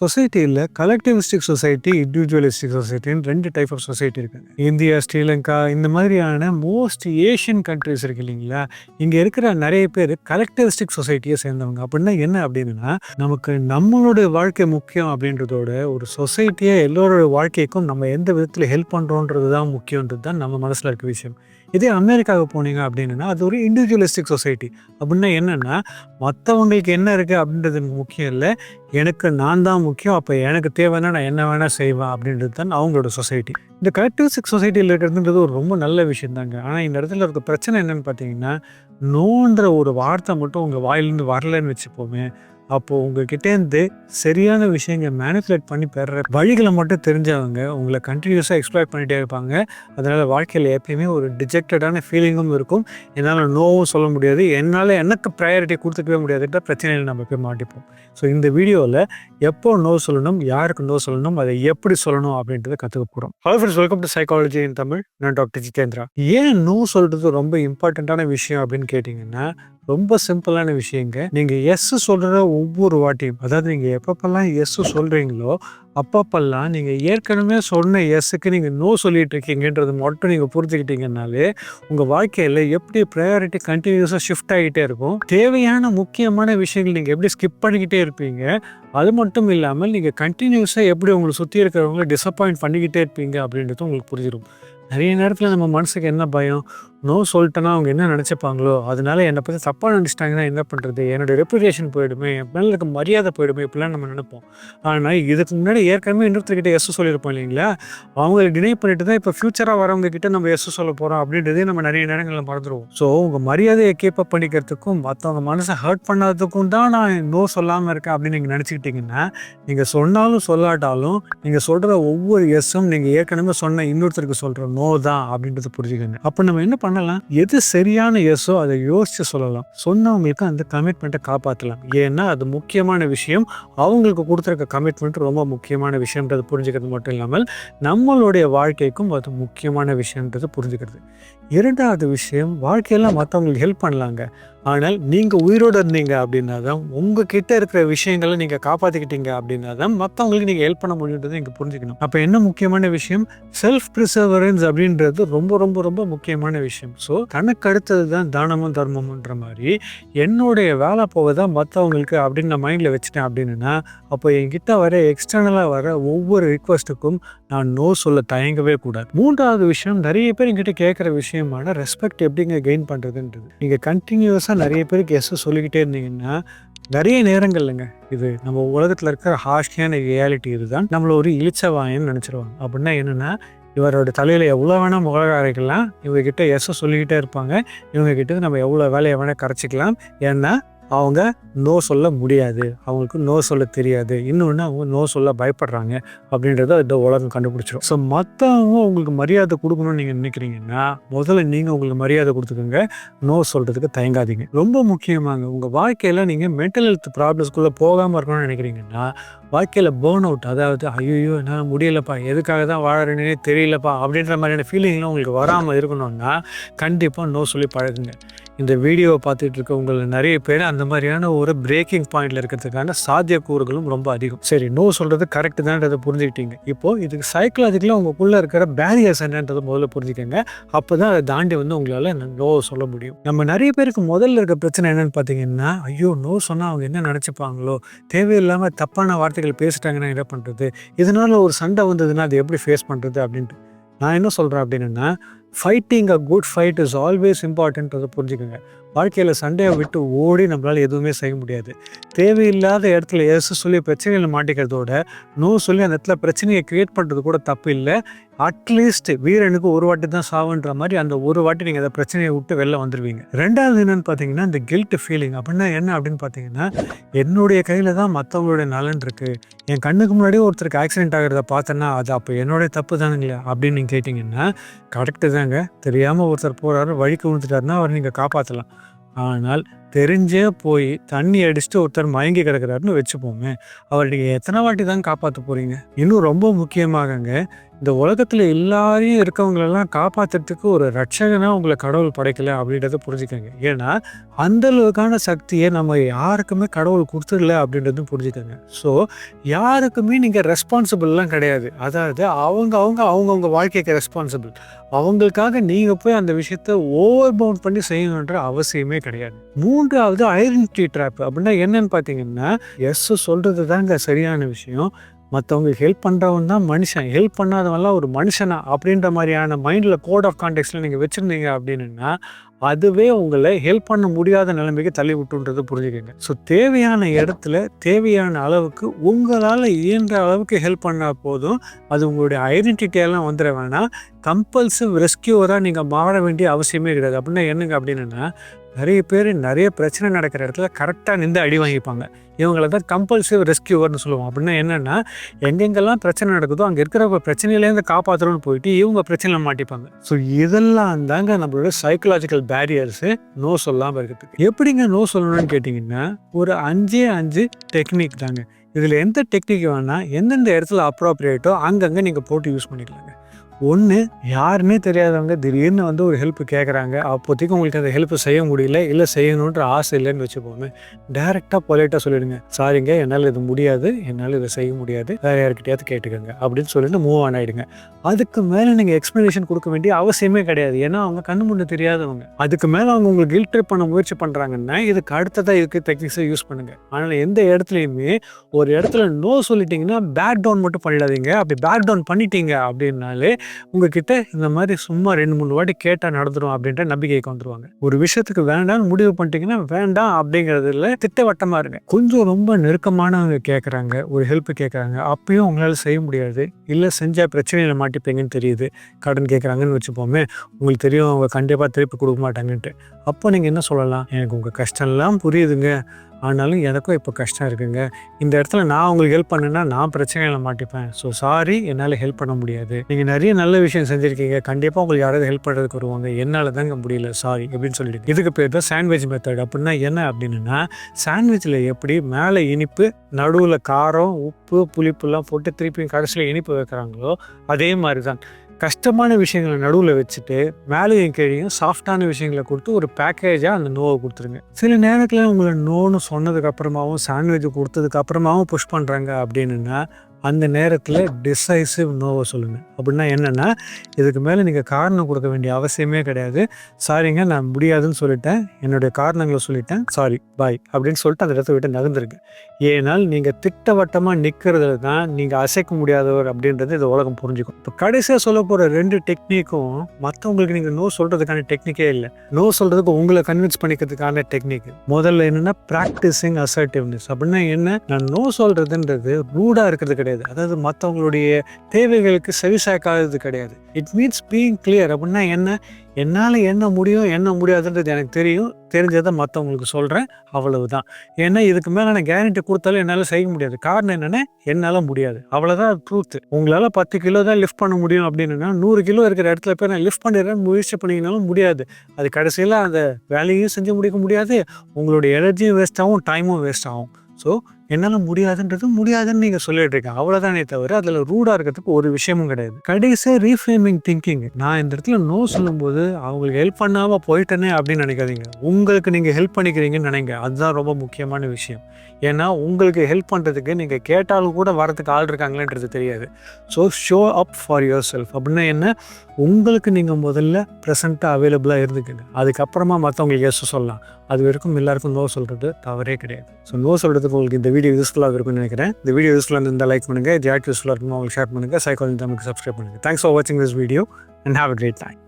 சொசைட்டியில் கலெக்டிவிஸ்டிக் society individualistic சொசைட்டின்னு ரெண்டு டைப் ஆஃப் சொசைட்டி இருக்குது இந்தியா ஸ்ரீலங்கா இந்த மாதிரியான மோஸ்ட் ஏஷியன் கண்ட்ரிஸ் இருக்கு இல்லைங்களா? இங்கே இருக்கிற நிறைய பேர் கலெக்டிவிஸ்டிக் சொசைட்டியை சேர்ந்தவங்க. அப்படின்னா என்ன அப்படின்னா நமக்கு நம்மளோட வாழ்க்கை முக்கியம் அப்படின்றதோட ஒரு சொசைட்டியை எல்லோரோட வாழ்க்கைக்கும் நம்ம எந்த விதத்தில் ஹெல்ப் பண்ணுறோன்றது தான் முக்கியன்றது தான் நம்ம மனசில் இருக்க விஷயம். இதே அமெரிக்காவுக்கு போனீங்க அப்படின்னா அது ஒரு இண்டிவிஜுவலிஸ்டிக் சொசைட்டி அப்படின்னா என்னென்னா மற்றவங்களுக்கு என்ன இருக்குது அப்படின்றது முக்கியம் இல்லை. எனக்கு நான் தான் முக்கியம். அப்போ எனக்கு தேவைன்னா நான் என்ன வேணால் செய்வேன் அப்படின்றது தான் அவங்களோட சொசைட்டி இந்த கலெக்டிவிஸ்டிக் சொசைட்டியில் இருக்கிறதுன்றது ஒரு ரொம்ப நல்ல விஷயம் தாங்க. ஆனால் இந்த இடத்துல இருக்க பிரச்சனை என்னன்னு பார்த்தீங்கன்னா நோன்ற ஒரு வார்த்தை மட்டும் உங்கள் வாயிலேருந்து வரலன்னு வச்சுப்போமே அப்போது உங்ககிட்டேருந்து சரியான விஷயங்கள் மேனிப்புலேட் பண்ணி பெற வழிகளை மட்டும் தெரிஞ்சவங்க உங்களை கண்டினியூஸாக எக்ஸ்ப்ளாய்ட் பண்ணிகிட்டே இருப்பாங்க. அதனால் வாழ்க்கையில் எப்பயுமே ஒரு டிஜெக்டடான ஃபீலிங்கும் இருக்கும். என்னால் நோவும் சொல்ல முடியாது. என்னால் எனக்கு ப்ரையாரிட்டி கொடுத்துக்கவே முடியாதுன்ற பிரச்சனையில் நம்ம போய் மாட்டிப்போம். ஸோ இந்த வீடியோவில் எப்போ நோ சொல்லணும் யாருக்கு நோ சொல்லணும் அதை எப்படி சொல்லணும் அப்படின்றத கற்றுக்க போகிறோம் hello friends welcome to psychology in Tamil நான் டாக்டர் ஜிதேந்திரா. ஏன் நோ சொல்கிறது ரொம்ப இம்பார்ட்டண்ட்டான விஷயம் அப்படின்னு கேட்டிங்கன்னா ரொம்ப சிம்பிளான விஷயங்க. நீங்கள் எஸ் சொல்கிற ஒவ்வொரு வாட்டியும் அதாவது நீங்கள் எப்பப்பெல்லாம் எஸ் சொல்கிறீங்களோ அப்பப்பெல்லாம் நீங்கள் ஏற்கனவே சொன்ன எஸ்ஸுக்கு நீங்கள் நோ சொல்லிட்டு இருக்கீங்கன்றது மட்டும் நீங்கள் புரிஞ்சுக்கிட்டீங்கனாலே உங்கள் வாழ்க்கையில் எப்படி ப்ரையாரிட்டி கண்டினியூஸாக ஷிஃப்ட் ஆகிட்டே இருக்கும். தேவையான முக்கியமான விஷயங்கள் நீங்கள் எப்படி ஸ்கிப் பண்ணிக்கிட்டே இருப்பீங்க அது மட்டும் இல்லாமல் நீங்கள் கண்டினியூஸாக எப்படி உங்களை சுற்றி இருக்கிறவங்கள டிசப்பாயிண்ட் பண்ணிக்கிட்டே இருப்பீங்க அப்படின்றது உங்களுக்கு புரிஞ்சிடும் நிறைய நேரத்தில் நம்ம மனசுக்கு என்ன பயம்? நோ சொல்லிட்டேன்னா அவங்க என்ன நினச்சிப்பாங்களோ? அதனால என்னை பற்றி தப்பாக நினச்சிட்டாங்கன்னா என்ன பண்ணுறது என்னோட ரெப்புடேஷன் போயிடுமே என் மேலே இருக்க மரியாதை போயிடுமே இப்படிலாம் நம்ம நினைப்போம். ஆனால் இதுக்கு முன்னாடி ஏற்கனவே இன்னொருத்தர்கிட்ட எஸ் சொல்லியிருப்போம் இல்லைங்களா? அவங்கள டினை பண்ணிட்டு தான் இப்போ ஃப்யூச்சராக வரவங்க கிட்ட நம்ம எஸ் சொல்ல போகிறோம் அப்படின்றதே நம்ம நிறைய நேரங்களில் மறந்துடுவோம் ஸோ உங்கள் மரியாதையை கீப் பண்ணிக்கிறதுக்கும் மற்றவங்க மனசை ஹர்ட் பண்ணாததுக்கும் தான் நான் நோ சொல்லாமல் இருக்கேன் அப்படின்னு நீங்கள் நினச்சிக்கிட்டிங்கன்னா நீங்கள் சொன்னாலும் சொல்லாட்டாலும் நீங்கள் சொல்கிற ஒவ்வொரு எஸ்ஸும் நீங்கள் ஏற்கனவே சொன்ன இன்னொருத்தருக்கு சொல்கிற நோ தான் அப்படின்றத புரிஞ்சுக்கோங்க. அப்போ நம்ம என்ன பண்ணலாம். எது சரியான எஸ்ஸோ அதை யோசிச்சு சொல்லலாம். சொன்னவங்களுக்கு அந்த கமிட்மெண்ட்டை காப்பாற்றலாம் ஏன்னா அது முக்கியமான விஷயம். அவங்களுக்கு கொடுத்துருக்க கமிட்மெண்ட் ரொம்ப முக்கியமான விஷயன்றது புரிஞ்சுக்கிறது மட்டும் இல்லாமல் நம்மளுடைய வாழ்க்கைக்கும் அது முக்கியமான விஷயன்றது புரிஞ்சுக்கிறது. இரண்டாவது விஷயம் வாழ்க்கையெல்லாம் மற்றவங்களுக்கு ஹெல்ப் பண்ணலாங்க. ஆனால் நீங்கள் உயிரோடு இருந்தீங்க அப்படின்னா தான் உங்ககிட்ட இருக்கிற விஷயங்களை நீங்கள் காப்பாற்றிக்கிட்டீங்க அப்படின்னா தான் மற்றவங்களுக்கு நீங்கள் ஹெல்ப் பண்ண முடியுன்றதை நீங்கள் புரிஞ்சுக்கணும். அப்போ என்ன முக்கியமான விஷயம்? செல்ஃப் ப்ரிசர்வரன்ஸ் அப்படின்றது ரொம்ப ரொம்ப ரொம்ப முக்கியமான விஷயம். ஸோ தனக்கு அடுத்தது தான் தானமும் தர்மமுன்ற மாதிரி என்னுடைய வேலை போக தான் மற்றவங்களுக்கு அப்படின்னு நான் மைண்டில் வச்சுட்டேன் அப்படின்னா அப்போ என்கிட்ட வர எக்ஸ்டர்னலாக வர ஒவ்வொரு ரிக்வஸ்ட்டுக்கும் நான் நோ சொல்ல தயங்கவே கூடாது. மூன்றாவது விஷயம் நிறைய பேர் எங்கிட்ட கேட்குற விஷயமான ரெஸ்பெக்ட் எப்படிங்க கெயின் பண்ணுறதுன்றது நீங்கள் கண்டினியூஸாக நிறைய பேருக்கு எஸ் சொல்லிக்கிட்டே இருந்தீங்கன்னா நிறைய நேரங்கள்லங்க இது. நம்ம உலகத்தில் இருக்கிற ஹார்ஷியான ரியாலிட்டி இதுதான். நம்மளை ஒரு இழிச்சவாயன்னு நினச்சிருவாங்க. அப்படின்னா என்னென்னா இவரோட தலையில் எவ்வளோ வேணால் முககாரைக்கலாம் இவங்கக்கிட்ட எஸ்ஸை சொல்லிக்கிட்டே இருப்பாங்க. இவங்கக்கிட்ட நம்ம எவ்வளோ வேலையை வேணால் கரைச்சிக்கலாம். ஏன்னா அவங்க நோ சொல்ல முடியாது. அவங்களுக்கு நோ சொல்ல தெரியாது. இன்னொன்று அவங்க நோ சொல்ல பயப்படுறாங்க அப்படின்றத இந்த உலகம் கண்டுபிடிச்சிடும் ஸோ மற்றவங்க உங்களுக்கு மரியாதை கொடுக்கணும்னு நீங்கள் நினைக்கிறீங்கன்னா முதல்ல நீங்கள் உங்களுக்கு மரியாதை கொடுத்துக்கோங்க. நோ சொல்கிறதுக்கு தயங்காதீங்க. ரொம்ப முக்கியமாங்க. உங்கள் வாழ்க்கையில் நீங்கள் மென்டல் ஹெல்த் ப்ராப்ளம்ஸ்குள்ளே போகாமல் இருக்கணும்னு நினைக்கிறீங்கன்னா வாழ்க்கையில் பேர்ன் அவுட் அதாவது ஐயோ என்னால் முடியலப்பா. எதுக்காக தான் வாழறேன்னே தெரியலப்பா. அப்படின்ற மாதிரியான ஃபீலிங்லாம் உங்களுக்கு வராமல் இருக்கணும்னா கண்டிப்பாக நோ சொல்லி பழகுங்க. இந்த வீடியோவை பார்த்துட்டு இருக்க உங்களை நிறைய பேர் அந்த மாதிரியான ஒரு பிரேக்கிங் பாயிண்ட்ல இருக்கிறதுக்கான சாத்தியக்கூறுகளும் ரொம்ப அதிகம். சரி நோ சொல்றது கரெக்ட் தான்ன்றதை புரிஞ்சுக்கிட்டீங்க. இப்போ இதுக்கு சைக்கலாஜிக்கலாக உங்களுக்குள்ள இருக்கிற பேரியர்ஸ் என்னன்றதை முதல்ல புரிஞ்சுக்கோங்க. அப்போ தான் அதை தாண்டி வந்து உங்களால் நோ சொல்ல முடியும். நம்ம நிறைய பேருக்கு முதல்ல இருக்க பிரச்சனை என்னன்னு பார்த்தீங்கன்னா ஐயோ நோ சொன்னால் அவங்க என்ன நினச்சிப்பாங்களோ? தேவையில்லாமல் தப்பான வார்த்தைகள் பேசிட்டாங்கன்னா என்ன பண்ணுறது இதனால ஒரு சண்டை வந்ததுன்னா அதை எப்படி ஃபேஸ் பண்ணுறது அப்படின்ட்டு. நான் என்ன சொல்கிறேன் அப்படின்னா fighting a good fight is always important புரிஞ்சுக்கோங்க. வாழ்க்கையில் சண்டையை விட்டு ஓடி நம்மளால் எதுவுமே செய்ய முடியாது. தேவையில்லாத இடத்துல எஸ் சொல்லி பிரச்சனைகளை மாட்டிக்கிறதோட நோ சொல்லி அந்த இடத்துல பிரச்சனையை க்ரியேட் பண்ணுறது கூட தப்பு இல்லை. அட்லீஸ்ட் வீரனுக்கு ஒரு வாட்டி தான் சாவுன்ற மாதிரி அந்த ஒரு வாட்டி நீங்கள் அந்த பிரச்சனையை விட்டு வெளில வந்துடுவீங்க ரெண்டாவது என்னென்னு பார்த்தீங்கன்னா இந்த கில்ட் ஃபீலிங் அப்படின்னா என்ன அப்படின்னு பார்த்தீங்கன்னா என்னுடைய கையில் தான் மற்றவங்களுடைய நலன் இருக்குது என் கண்ணுக்கு முன்னாடி ஒருத்தருக்கு ஆக்சிடென்ட் ஆகிறத பார்த்தேன்னா அது அப்போ என்னுடைய தப்பு தானுங்களே அப்படின்னு நீங்கள் கேட்டிங்கன்னா கரெக்டு தாங்க. தெரியாமல் ஒருத்தர் போகிறாரு வழிக்கு விழுந்துட்டாருன்னா அவர் நீங்கள் காப்பாற்றலாம் ஆனால் தெரிஞ்சே போய் தண்ணி அடிச்சுட்டு ஒருத்தர் மயங்கி கிடக்கிறாருன்னு வச்சுப்போமே. அவர் நீங்கள் எத்தனை வாட்டி தான் காப்பாற்ற போகிறீங்க இன்னும் ரொம்ப முக்கியமாகங்க இந்த உலகத்தில் எல்லாரையும் இருக்கவங்களெல்லாம் காப்பாற்றுறதுக்கு ஒரு ரட்சகனாக உங்களை கடவுள் படைக்கல அப்படின்றத புரிஞ்சுக்கோங்க. ஏன்னா அந்த அளவுக்கான சக்தியை நம்ம யாருக்குமே கடவுள் கொடுத்துடல அப்படின்றதும் புரிஞ்சுக்கோங்க. ஸோ யாருக்குமே நீங்கள் ரெஸ்பான்சிபிள்லாம் கிடையாது. அதாவது அவங்க அவங்க அவங்கவுங்க வாழ்க்கைக்கு ரெஸ்பான்சிபிள் அவங்களுக்காக நீங்கள் போய் அந்த விஷயத்த ஓவர் பவுண்ட் பண்ணி செய்யணுன்ற அவசியமே கிடையாது. மூன்றாவது ஐடென்டிட்டி ட்ராப் அப்படின்னா என்னன்னு பார்த்தீங்கன்னா எஸ் சொல்கிறது தாங்க சரியான விஷயம். மற்றவங்களுக்கு ஹெல்ப் பண்ணுறவன் தான் மனுஷன். ஹெல்ப் பண்ணாதவன்லாம் ஒரு மனுஷனா அப்படின்ற மாதிரியான மைண்டில் கோட் ஆஃப் கான்டெக்ட்ஸில் நீங்கள் வச்சுருந்தீங்க அப்படின்னா அதுவே உங்களை ஹெல்ப் பண்ண முடியாத நிலைமைக்கு தள்ளி விட்டுன்றது புரிஞ்சுக்கோங்க. ஸோ தேவையான இடத்துல தேவையான அளவுக்கு உங்களால் இயன்ற அளவுக்கு ஹெல்ப் பண்ணால் போதும். அது உங்களுடைய ஐடென்டிட்டியெல்லாம் வந்துட வேணாம். கம்பல்சிவ் ரெஸ்கியூவராக நீங்கள் மாற வேண்டிய அவசியமே கிடையாது. அப்படின்னா என்னங்க அப்படின்னா நிறைய பேர் நிறைய பிரச்சனை நடக்கிற இடத்துல கரெக்டாக நின்று அடி வாங்கிப்பாங்க. இவங்கள தான் கம்பல்சிவ் ரெஸ்கியூவர்னு சொல்லுவோம் அப்படின்னா என்னென்னா எங்கெங்கெல்லாம் பிரச்சனை நடக்குதோ அங்கே இருக்கிற பிரச்சனையிலேருந்து காப்பாற்றுறோன்னு போயிட்டு இவங்க பிரச்சனையில் மாட்டிப்பாங்க. ஸோ இதெல்லாம் தாங்க நம்மளோட சைக்கலாஜிக்கல் பேரியர்ஸு நோ சொல்லாமல் இருக்கிறதுக்கு. எப்படிங்க நோ சொல்லணும்னு கேட்டிங்கன்னா ஒரு அஞ்சே அஞ்சு டெக்னிக் தாங்க. இதில் எந்த டெக்னிக் வேணால் எந்தெந்த இடத்துல அப்ரோப்ரியேட்டோ அங்கங்கே நீங்கள் போட்டு யூஸ் பண்ணிக்கலாங்க. ஒன்று யாருன்னே தெரியாதவங்க திடீர்னு வந்து ஒரு ஹெல்ப் கேட்குறாங்க அப்போதைக்கு உங்களுக்கு அந்த ஹெல்ப் செய்ய முடியல இல்லை செய்யணுன்ற ஆசை இல்லைன்னு வச்சுப்போமே டேரெக்டாக பொலைட்டாக சொல்லிடுங்க. சாரிங்க என்னால் இது முடியாது. என்னால் இதை செய்ய முடியாது. வேறு யார்கிட்டயாவது கேட்டுக்கோங்க. அப்படின்னு சொல்லிட்டு மூவ் ஆன் ஆகிடுங்க அதுக்கு மேலே நீங்கள் எக்ஸ்ப்ளனேஷன் கொடுக்க வேண்டிய அவசியமே கிடையாது. ஏன்னா அவங்க கண்ணு முன்னே தெரியாதவங்க. அதுக்கு மேலே அவங்க உங்களுக்கு கில்ட் ட்ரிப் பண்ண முயற்சி பண்ணுறாங்கன்னா இதுக்கு அடுத்ததாக இதுக்கு டெக்னிக்ஸை யூஸ் பண்ணுங்கள் ஆனால் எந்த இடத்துலையுமே ஒரு இடத்துல நோ சொல்லிட்டீங்கன்னா பேக் டவுன் மட்டும் பண்ணிடாதீங்க. அப்படி பேக் டவுன் பண்ணிட்டீங்க அப்படின்னாலே உங்ககிட்ட இந்த மாதிரி சும்மா ரெண்டு மூணு வாட்டி கேட்டால் நடந்துடும் அப்படின்ற நம்பிக்கைக்கு வந்துருவாங்க. ஒரு விஷயத்துக்கு வேண்டாம்னு முடிவு பண்ணிட்டீங்கன்னா வேண்டாம் அப்படிங்கிறதுல திட்டவட்டமாக இருங்க. கொஞ்சம் ரொம்ப நெருக்கமானவங்க கேட்குறாங்க ஒரு ஹெல்ப் கேட்குறாங்க அப்பயும் உங்களால் செய்ய முடியாது. இல்லை செஞ்சால் பிரச்சனையில் மாட்டிப்பீங்கன்னு தெரியுது. கடன் கேட்குறாங்கன்னு வச்சுப்போமே உங்களுக்கு தெரியும் அவங்க கண்டிப்பாக திருப்பி கொடுக்க மாட்டாங்கன்ட்டு. அப்போ நீங்கள் என்ன சொல்லலாம்? எனக்கு உங்கள் கஷ்டம்லாம் புரியுதுங்க. ஆனாலும் எனக்கும் இப்போ கஷ்டம் இருக்குங்க. இந்த இடத்துல நான் உங்களுக்கு ஹெல்ப் பண்ணேன்னா நான் பிரச்சனையில் மாட்டிப்பேன். ஸோ சாரி என்னால் ஹெல்ப் பண்ண முடியாது. நீங்கள் நிறைய நல்ல விஷயம் செஞ்சுருக்கீங்க. கண்டிப்பாக உங்களுக்கு யாராவது ஹெல்ப் பண்ணுறதுக்கு வருவாங்க. என்னால் தாங்க முடியல சாரி அப்படின்னு சொல்லிட்டு. இதுக்கு பேர் தான் சாண்ட்விச் மெத்தட் அப்படின்னா என்ன அப்படின்னா சாண்ட்விச்சில் எப்படி மேலே இனிப்பு நடுவில் காரம் உப்பு புளிப்புலாம் போட்டு திருப்பியும் கடைசியில் இனிப்பு வைக்கிறாங்களோ அதே மாதிரி தான். கஷ்டமான விஷயங்களை நடுவில் வச்சுட்டு மேலேயும் கீழேயும் சாஃப்டான விஷயங்களை கொடுத்து ஒரு பேக்கேஜாக அந்த நோவை கொடுத்துருங்க. சில நேரத்தில் உங்களை நோன்னு சொன்னதுக்கு அப்புறமாவும் சாண்ட்விச் கொடுத்ததுக்கு அப்புறமாவும் புஷ் பண்ணுறாங்க அப்படின்னா அந்த நேரத்தில் டிசைசிவ் நோவை சொல்லுங்கள் அப்படின்னா என்னென்னா இதுக்கு மேலே நீங்கள் காரணம் கொடுக்க வேண்டிய அவசியமே கிடையாது. சாரிங்க நான் முடியாதுன்னு சொல்லிட்டேன். என்னுடைய காரணங்களை சொல்லிட்டேன். சாரி பாய் அப்படின்னு சொல்லிட்டு அந்த இடத்த விட்டு நகர்ந்துருக்கு ஏனால் நீங்கள் திட்டவட்டமாக நிற்கிறதுல தான் நீங்கள் அசைக்க முடியாதவர் அப்படின்றது இந்த உலகம் புரிஞ்சுக்கும். இப்போ கடைசியாக சொல்ல போகிற ரெண்டு டெக்னிக்கும் மற்றவங்களுக்கு நீங்கள் நோ சொல்கிறதுக்கான டெக்னிக்கே இல்லை. நோ சொல்கிறதுக்கு உங்களை கன்வின்ஸ் பண்ணிக்கிறதுக்கான டெக்னிக் முதல்ல என்னென்னா ப்ராக்டிஸிங் அசர்டிவ்னஸ் அப்படின்னா என்ன? நான் நோ சொல்கிறதுன்றது ரூடாக இருக்கிறது கிடையாது. அதாவது மற்றவங்களுடைய தேவைகளுக்கு செவிசாய்க்காதது கிடையாது. இட் மீன்ஸ் பீயிங் கிளியர் அப்படின்னா என்ன? என்னால் என்ன முடியும் என்ன முடியாதுன்றது எனக்கு தெரியும். தெரிஞ்சதை மற்றவங்களுக்கு சொல்கிறேன் அவ்வளவு தான் ஏன்னா இதுக்கு மேலே நான் கேரண்டி கொடுத்தாலும் என்னால் செய்ய முடியாது. காரணம் என்னென்னா என்னால் முடியாது. அவ்வளோதான் ட்ரூத் உங்களால் பத்து கிலோ தான் லிஃப்ட் பண்ண முடியும் அப்படின்னா நூறு கிலோ இருக்கிற இடத்துல போய் நான் லிஃப்ட் பண்ணிடுறேன் முயற்சி பண்ணிங்கனாலும் முடியாது. அது கடைசியில் அந்த வேலையும் செஞ்சு முடிக்க முடியாது. உங்களுடைய எனர்ஜியும் வேஸ்ட் ஆகும் டைமும் வேஸ்ட் ஆகும். ஸோ என்னால் முடியாதுன்றது முடியாதுன்னு நீங்கள் சொல்லிட்டு இருக்கேன் அவ்வளோதானே தவிர அதில் ரூடாக இருக்கிறதுக்கு ஒரு விஷயமும் கிடையாது. கடைசியாக ரீஃப்ரேமிங் திங்கிங் நான் இந்த இடத்துல நோ சொல்லும்போது அவங்களுக்கு ஹெல்ப் பண்ணாமல் போயிட்டேனே அப்படின்னு நினைக்காதீங்க. உங்களுக்கு நீங்கள் ஹெல்ப் பண்ணிக்கிறீங்கன்னு நினைங்க. அதுதான் ரொம்ப முக்கியமான விஷயம். ஏன்னா உங்களுக்கு ஹெல்ப் பண்ணுறதுக்கு நீங்கள் கேட்டாலும் கூட வரதுக்கு ஆள் இருக்காங்களேன்றது தெரியாது. So show up for yourself அப்படின்னா என்ன? உங்களுக்கு நீங்கள் முதல்ல ப்ரெசண்ட்டாக அவைலபிளாக இருந்துக்குங்க. அதுக்கப்புறமா மற்றவங்களுக்கு எஸ் சொல்லலாம். அது வரைக்கும் எல்லாருக்கும் நோ சொல்கிறது தவறே கிடையாது. ஸோ நோ சொல்கிறதுக்கு உங்களுக்கு இந்த வீடியோ யூஸ்ஃபுல்லாக இருக்கும்னு நினைக்கிறேன். இந்த வீடியோ யூஸ்ஃபுல்லாக இருந்தால் லைக் பண்ணுங்கள் இது யூஸ்ஃபுல்லாக இருக்கும் உங்களுக்கு ஷேர் பண்ணுங்கள் சைக்காலஜி தமிழுக்கு சப்ஸ்கிரைப் பண்ணுங்கள் தேங்க்ஸ் ஃபார் வாட்சிங் this video and have a great time